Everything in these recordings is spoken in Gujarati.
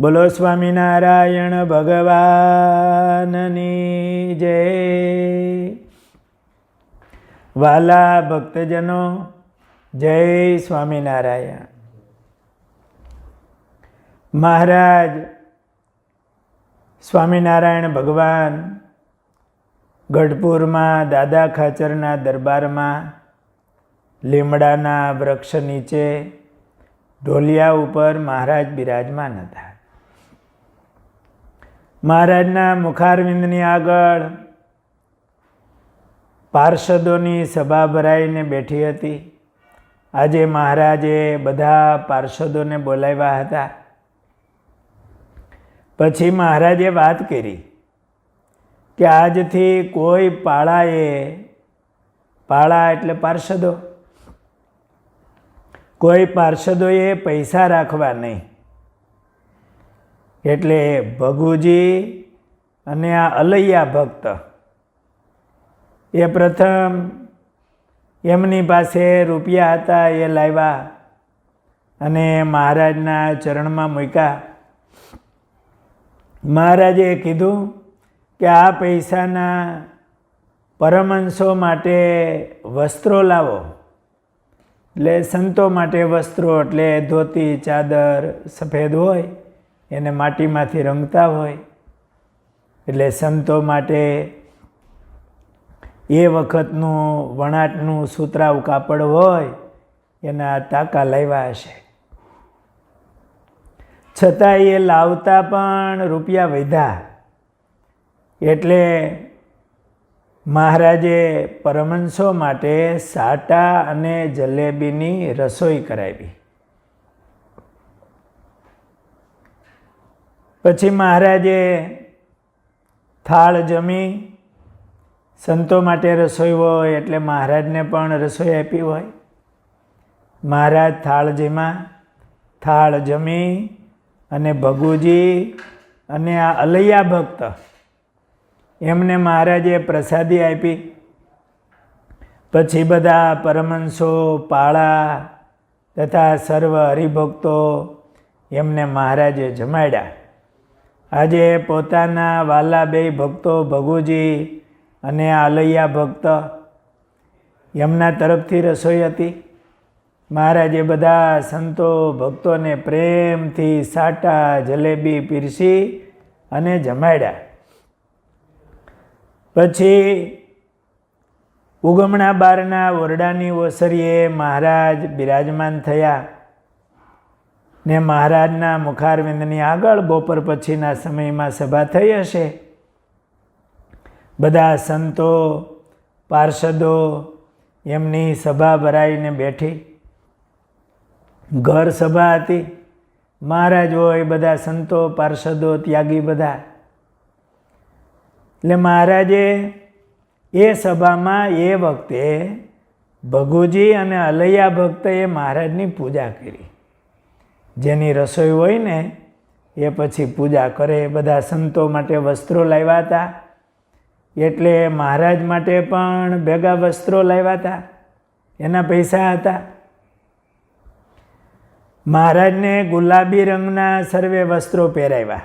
બોલો સ્વામિનારાયણ ભગવાનની જય. વાલા ભક્તજનો, જય સ્વામિનારાયણ. મહારાજ, સ્વામિનારાયણ ભગવાન, ગઢપુરમાં, દાદા ખાચરના દરબારમાં, લીમડાના વૃક્ષ નીચે, ઢોલિયા ઉપર મહારાજ બિરાજમાન હતા. મહારાજના મુખારવિંદની આગળ પાર્ષદોની સભા ભરાઈને બેઠી હતી. આજે મહારાજે બધા પાર્ષદોને બોલાવ્યા હતા. પછી મહારાજે વાત કરી કે આજથી કોઈ પાળાએ, પાળા એટલે પાર્ષદો, કોઈ પાર્ષદોએ પૈસા રાખવા નહીં. એટલે ભગુજી અને આ અલૈયા ભક્ત એ પ્રથમ એમની પાસે રૂપિયા હતા, એ લાવ્યા અને મહારાજના ચરણમાં મૂક્યા. મહારાજે કીધું કે આ પૈસાના પરમંશો માટે વસ્ત્રો લાવો. એટલે સંતો માટે વસ્ત્રો, એટલે ધોતી, ચાદર સફેદ હોય એને માટીમાંથી રંગતા હોય, એટલે સંતો માટે એ વખતનું વણાટનું સુતરાવ કાપડ હોય, એના ટાંકા લાવ્યા હશે. છતાં એ લાવતા પણ રૂપિયા વધ્યા. એટલે મહારાજે પરમંશો માટે સાટા અને જલેબીની રસોઈ કરાવી. પછી મહારાજે થાળ જમી, સંતો માટે રસોઈ હોય એટલે મહારાજને પણ રસોઈ આપી હોય. મહારાજ થાળ જેમાં, થાળ જમી અને ભગુજી અને આ અલૈયા ભક્ત, એમને મહારાજે પ્રસાદી આપી. પછી બધા પરમંશો પાળા તથા સર્વ હરિભક્તો એમને મહારાજે જમાડ્યા. આજે પોતાના વાલા બે ભક્તો ભગુજી અને આલૈયા ભક્ત એમના તરફથી રસોઈ હતી. મહારાજે બધા સંતો ભક્તોને પ્રેમથી સાટા જલેબી પીરસી અને જમાડ્યા. પછી ઉગમણા બારના ઓરડાની ઓસરીએ મહારાજ બિરાજમાન થયા. ને મહારાજના મુખારવિંદની આગળ બપોર પછીના સમયમાં સભા થઈ હશે. બધા સંતો, પાર્ષદો એમની સભા ભરાઈને બેઠી. ઘર સભા હતી. મહારાજ હોય, બધા સંતો, પાર્ષદો, ત્યાગી બધા. એટલે મહારાજે એ સભામાં એ વખતે ભગુજી અને અલૈયા ભક્તએ મહારાજની પૂજા કરી. જેની રસોઈ હોય ને, એ પછી પૂજા કરે. બધા સંતો માટે વસ્ત્રો લાવ્યા હતા. એટલે મહારાજ માટે પણ ભેગા વસ્ત્રો લાવ્યા હતા. એના પૈસા હતા. મહારાજને ગુલાબી રંગના સર્વે વસ્ત્રો પહેરાવ્યા.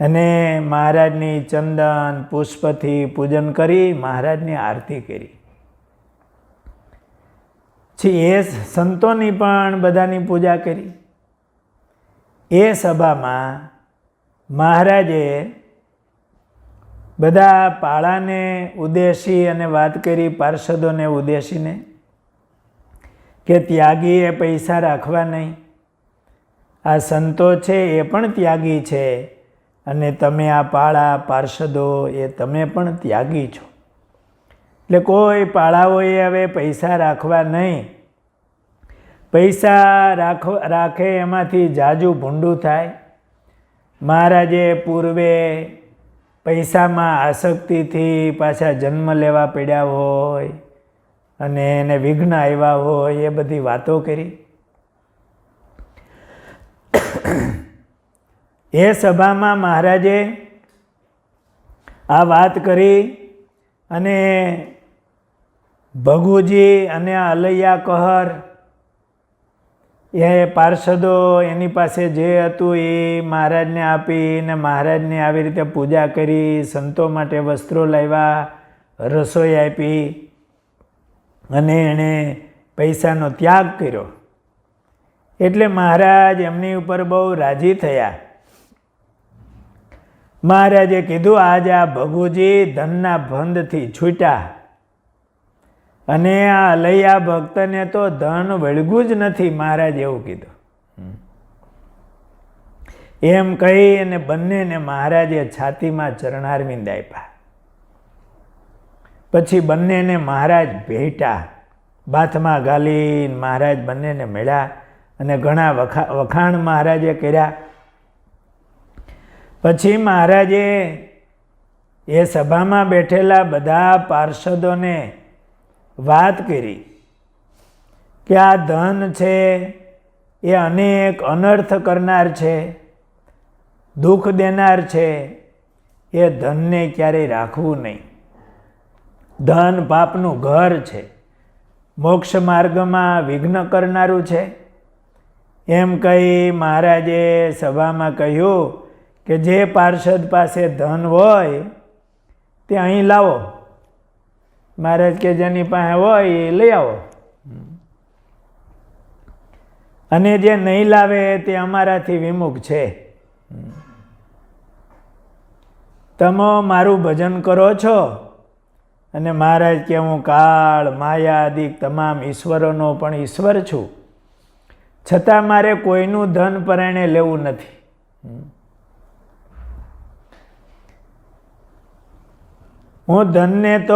અને મહારાજની ચંદન, પુષ્પથી પૂજન કરી મહારાજની આરતી કરી. પછી એ સંતોની પણ બધાની પૂજા કરી. એ સભામાં મહારાજે બધા પાળાને ઉદ્દેશી અને વાત કરી પાર્ષદોને ઉદ્દેશીને કે ત્યાગીએ પૈસા રાખવા નહીં. આ સંતો છે એ પણ ત્યાગી છે અને તમે આ પાળા, પાર્ષદો એ તમે પણ ત્યાગી છો. એટલે કોઈ પાળાઓએ હવે પૈસા રાખવા નહીં. પૈસા રાખ, રાખે એમાંથી જાજુ ભૂંડું થાય. મહારાજે પૂર્વે પૈસામાં આસક્તિથી પાછા જન્મ લેવા પડ્યા હોય અને એને વિઘ્ન આવ્યા હોય એ બધી વાતો કરી. એ સભામાં મહારાજે આ વાત કરી અને ભગુજી અને અલૈયા કહર એ પાર્ષદો એની પાસે જે હતું એ મહારાજને આપી ને મહારાજને આવી રીતે પૂજા કરી, સંતો માટે વસ્ત્રો લાવ્યા, રસોઈ આપી અને એણે પૈસાનો ત્યાગ કર્યો. એટલે મહારાજ એમની ઉપર બહુ રાજી થયા. મહારાજે કીધું, આજે આ ભગુજી ધનના ભંધથી છૂટ્યા અને આ અલૈયા ભક્તને તો ધન વળગું જ નથી, મહારાજ એવું કીધું. એમ કહી અને બંનેને મહારાજે છાતીમાં ચરણારવિંદ આપ્યા. પછી બંનેને મહારાજ ભેટા બાથમાં ગાલીને મહારાજ બંનેને મળ્યા અને ઘણા વખા, વખાણ મહારાજે કર્યા. પછી મહારાજે એ સભામાં બેઠેલા બધા પાર્ષદોને વાત કરી કે આ ધન છે, એ અનેક અનર્થ કરનાર છે, દુઃખ દેનાર છે, એ ધનને ક્યારેય રાખવું નહીં. ધન પાપનું ઘર છે, મોક્ષ માર્ગમાં વિઘ્ન કરનારું છે. એમ કહી મહારાજે સભામાં કહ્યું કે જે પાર્ષદ પાસે ધન હોય, તે અહીં લાવો. મહારાજ કે જેની પાસે હોય એ લઈ આવો. અને જે નહીં લાવે તે અમારાથી વિમુખ છે. તમે મારું ભજન કરો છો? અને મહારાજ કે હું કાળ માયાદિક તમામ ઈશ્વરોનો પણ ઈશ્વર છું. છતાં મારે કોઈનું ધન પરણે લેવું નથી. હું ધનને તો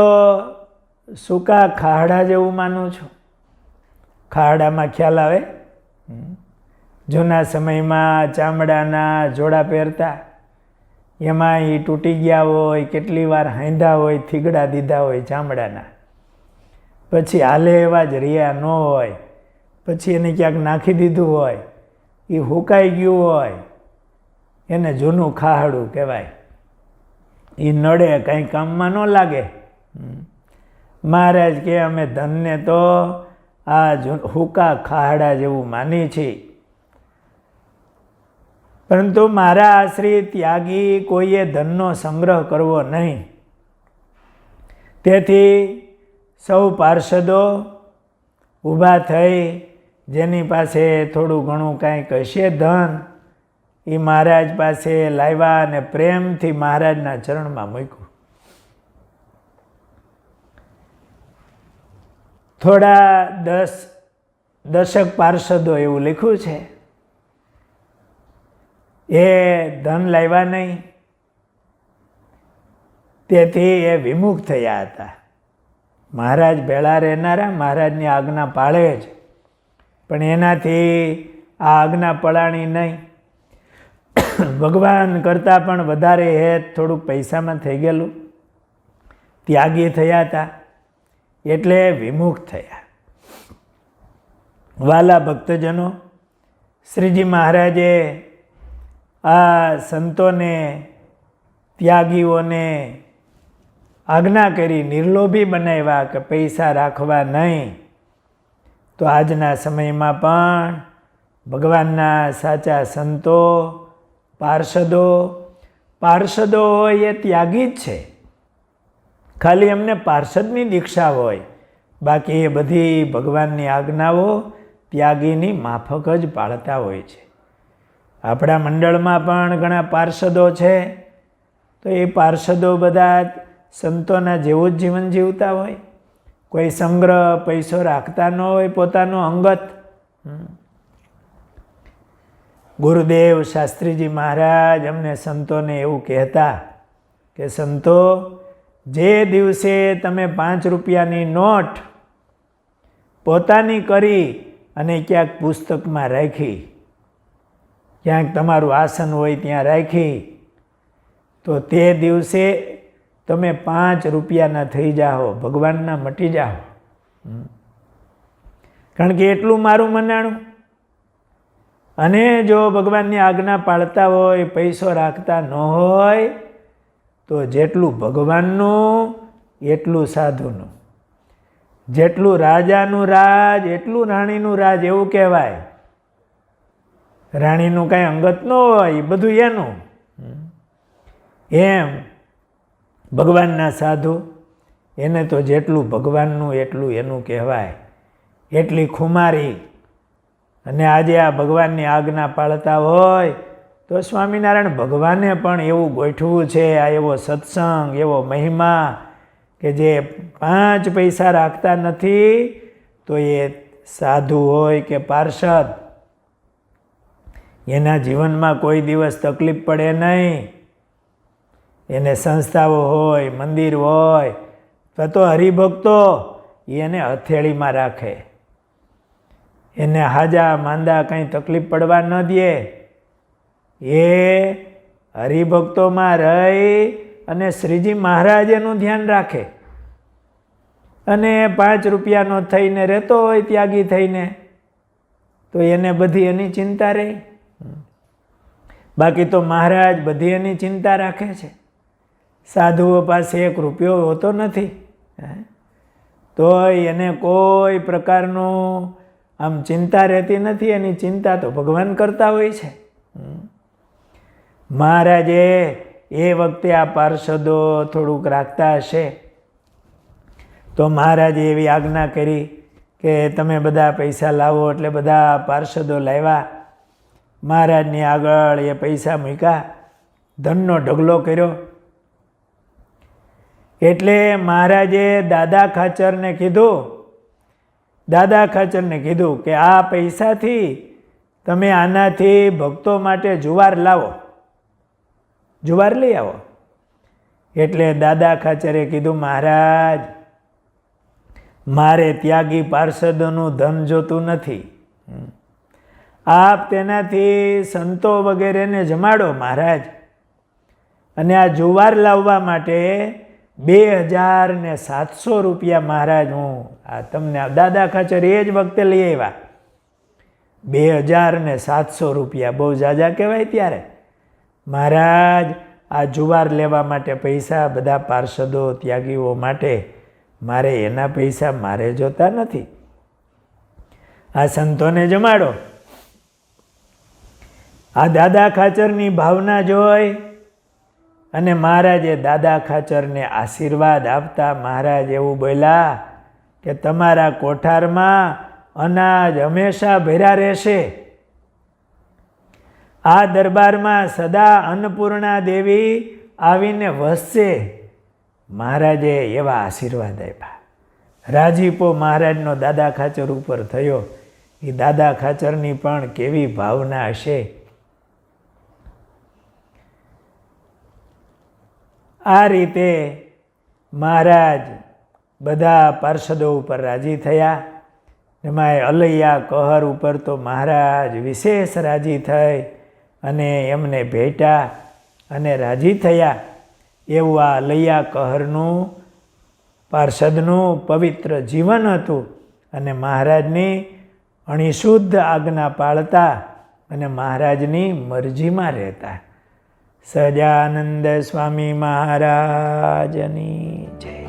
સૂકા ખાહડા જેવું માનું છું? ખાહડામાં ખ્યાલ આવે? જૂના સમયમાં ચામડાના જોડા પહેરતા, એમાં એ તૂટી ગયા હોય, કેટલી વાર હાંધા હોય, થીગડા દીધા હોય ચામડાના. પછી હાલે એવા જ રહ્યા ન હોય, પછી એને ક્યાંક નાખી દીધું હોય એ હુકાઈ ગયું હોય, એને જૂનું ખાહડું કહેવાય. એ નડે, કાંઈ કામમાં ન લાગે. મહારાજ કે અમે ધનને તો આ હુકા ખાહડા જેવું માની છીએ પરંતુ મારા આશ્રિત ત્યાગી કોઈએ ધનનો સંગ્રહ કરવો નહીં. તેથી સૌ પાર્ષદો ઊભા થઈ જેની પાસે થોડું ઘણું કાંઈક હશે ધન, એ મહારાજ પાસે લાવ્યા અને પ્રેમથી મહારાજના ચરણમાં મૂક્યું. થોડા દસ, દશક પાર્ષદો એવું લખ્યું છે. એ ધન લાવ્યા નહીં. તેથી એ વિમુખ થયા હતા. મહારાજ ભેળા રહેનારા, મહારાજની આજ્ઞા પાળે જ. પણ એનાથી આ આજ્ઞા પળાણી નહીં. ભગવાન કરતાં પણ વધારે હેત થોડુંક પૈસામાં થઈ ગયેલું. ત્યાગી થયા હતા. એટલે વિમુખ થયા. વાલા ભક્તજનો, શ્રીજી મહારાજે આ સંતોને, ત્યાગીઓને આજ્ઞા કરી નિર્લોભી બનાવ્યા કે પૈસા રાખવા નહીં, તો આજના સમયમાં પણ ભગવાનના સાચા સંતો, પાર્ષદો પાર્ષદો હોય એ ત્યાગી જ છે. ખાલી એમને પાર્ષદની દીક્ષા હોય. બાકી એ બધી ભગવાનની આજ્ઞાઓ ત્યાગીની માફક જ પાળતા હોય છે. આપણા મંડળમાં પણ ઘણા પાર્ષદો છે. તો એ પાર્ષદો બધા સંતોના જેવું જ જીવન જીવતા હોય. કોઈ સંગ્રહ પૈસો રાખતા ન હોય પોતાનો અંગત. ગુરુદેવ શાસ્ત્રીજી મહારાજ અમને સંતોને એવું કહેતા કે સંતો જે દિવસે તમે પાંચ રૂપિયાની નોટ પોતાની કરી અને ક્યાંક પુસ્તકમાં રાખી, ક્યાંક તમારું આસન હોય ત્યાં રાખી, તો તે દિવસે તમે પાંચ રૂપિયાના થઈ જાઓ, ભગવાનના મટી જાઓ. કારણ કે એટલું મારું મનાણું. અને જો ભગવાનની આજ્ઞા પાળતા હોય, પૈસો રાખતા ન હોય તો જેટલું ભગવાનનું, એટલું સાધુનું. જેટલું રાજાનું રાજ, એટલું રાણીનું રાજ એવું કહેવાય. રાણીનું કાંઈ અંગત ન હોય બધું એનું. એમ ભગવાનના સાધુ, એને તો જેટલું ભગવાનનું, એટલું એનું કહેવાય. એટલી ખુમારી. અને આજે આ ભગવાનની આજ્ઞા પાળતા હોય તો સ્વામિનારાયણ ભગવાને પણ એવું ગોઠવું છે, આ એવો સત્સંગ, એવો મહિમા કે જે પાંચ પૈસા રાખતા નથી, તો એ સાધુ હોય કે પાર્ષદ, એના જીવનમાં કોઈ દિવસ તકલીફ પડે નહીં. એને સંસ્થાઓ હોય, મંદિર હોય તો હરિભક્તો એને હથેળીમાં રાખે. એને હાજા, માંદા કંઈ તકલીફ પડવા ન દે. એ હરિભક્તોમાં રહી અને શ્રીજી મહારાજ એનું ધ્યાન રાખે. અને પાંચ રૂપિયાનો થઈને રહેતો હોય ત્યાગી થઈને, તો એને બધી એની ચિંતા રહે. બાકી તો મહારાજ બધી એની ચિંતા રાખે છે. સાધુઓ પાસે એક રૂપિયો હોતો નથી? તોય એને કોઈ પ્રકારનું આમ ચિંતા રહેતી નથી, એની ચિંતા તો ભગવાન કરતા હોય છે. હમ. મહારાજે, એ વખતે આ પાર્ષદો થોડુંક રાખતા હશે. તો મહારાજે એવી આજ્ઞા કરી કે તમે બધા પૈસા લાવો એટલે બધા પાર્ષદો લાવ્યા. મહારાજની આગળ એ પૈસા મૂક્યા. ધનનો ઢગલો કર્યો. એટલે મહારાજે દાદા ખાચરને કીધું, દાદા ખાચરને કીધું કે આ પૈસાથી તમે આનાથી ભક્તો માટે જુવાર લાવો. જુવાર લઈ આવો. એટલે દાદા ખાચરે કીધું, મહારાજ, મારે ત્યાગી પાર્ષદોનું ધન જોતું નથી. આપ તેનાથી સંતો વગેરેને જમાડો, મહારાજ. અને આ જુવાર લાવવા માટે બે હજાર ને સાતસો રૂપિયા, મહારાજ, હું આ તમને દાદા ખાચર એ જ વખતે લઈ આવ્યા. બે હજાર ને સાતસો રૂપિયા. બહુ જાજા કહેવાય ત્યારે. મહારાજ, આ જુવાર લેવા માટે પૈસા બધા પાર્ષદો ત્યાગીઓ માટે મારે એના પૈસા મારે જોતા નથી. આ સંતોને જમાડો. આ દાદા ખાચરની ભાવના જોઈ અને મહારાજે દાદા ખાચરને આશીર્વાદ આપતા મહારાજ એવું બોલ્યા કે તમારા કોઠારમાં અનાજ હંમેશા ભર્યા રહેશે. આ દરબારમાં સદા અન્નપૂર્ણા દેવી આવીને વસશે. મહારાજે એવા આશીર્વાદ આપ્યા. રાજીપો મહારાજનો દાદા ખાચર ઉપર થયો. એ દાદા ખાચરની પણ કેવી ભાવના હશે? આ રીતે મહારાજ બધા પાર્ષદો ઉપર રાજી થયા. એમાં અલૈયા કહર ઉપર તો મહારાજ વિશેષ રાજી થઈ. અને એમને ભેટા અને રાજી થયા. એવું આ લૈયા કહરનું, પાર્ષદનું પવિત્ર જીવન હતું અને મહારાજની અણિશુદ્ધ આજ્ઞા પાળતા અને મહારાજની મરજીમાં રહેતા. સજાનંદ સ્વામી મહારાજની જય.